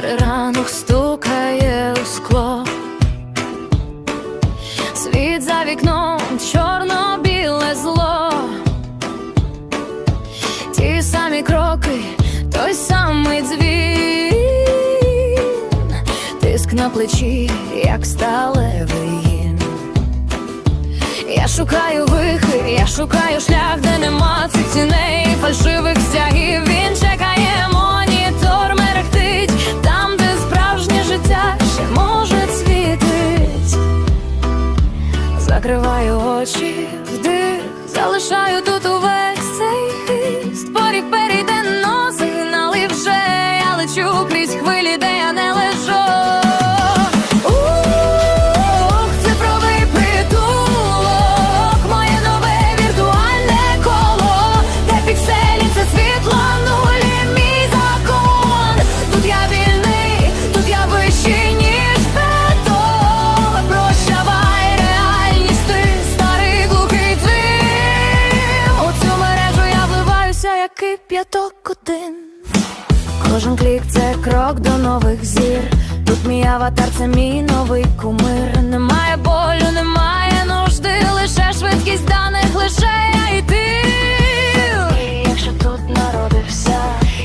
ранок стукає у скло, світ за вікном чорно-біле зло, ті самі кроки, той самий дзвін, тиск на плечі, як сталевий. Я шукаю вихід, я шукаю шлях, де нема цих ціней, фальшивих стягів. Закриваю очі, вдих, залишаю тут увесь як кип'яток один. Кожен клік це крок до нових зір. Тут мій аватар, це мій новий кумир. Немає болю, немає нужди, лише швидкість даних, лише я і ти. Якщо тут народився,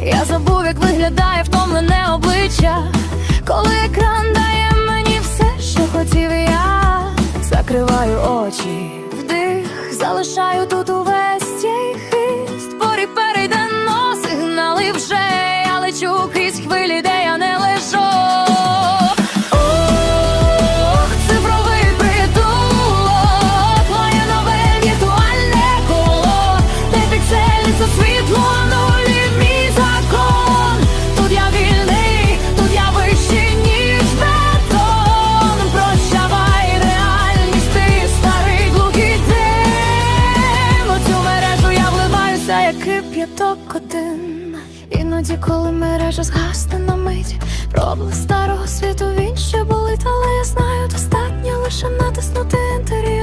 я забув, як виглядає втомлене обличчя. Коли екран дає мені все, що хотів я, закриваю очі, вдих, залишаю тут увесь хвилі, де я не лежу. Ох, притулок, моє нове віртуальне коло, де пікселі це нулі мій закон. Тут я вільний, тут я вищий, ніж. Прощавай реальність, ти старий глухий дим. У цю мережу я вливаюся, як кип'яток один. Іноді, коли мережа згасне на мить, проблиск старого світу він ще болить, але я знаю, достатньо лише натиснути інтер'єр.